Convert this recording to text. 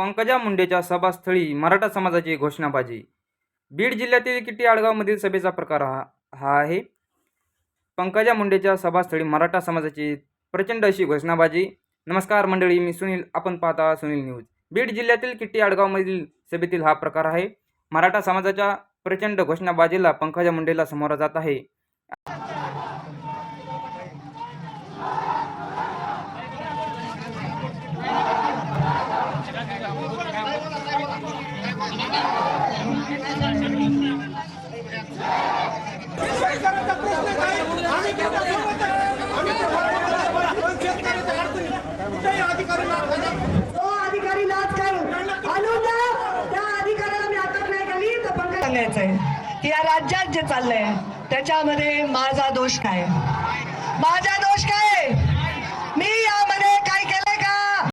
पंकजा मुंडेच्या सभास्थळी मराठा समाजाची घोषणाबाजी. बीड जिल्ह्यातील किटी आडगावमधील सभेचा प्रकार हा हा आहे? पंकजा मुंडेच्या सभास्थळी मराठा समाजाची प्रचंड अशी घोषणाबाजी. नमस्कार मंडळी मी सुनील. आपण पाहता सुनील न्यूज. बीड जिल्ह्यातील किट्टी आडगावमधील सभेतील हा प्रकार आहे? मराठा समाजाच्या प्रचंड घोषणाबाजीला पंकजा मुंडेला समोर जात आहे. सांगायचंय. की या राज्यात जे चाललंय त्याच्यामध्ये माझा दोष काय? माझ्या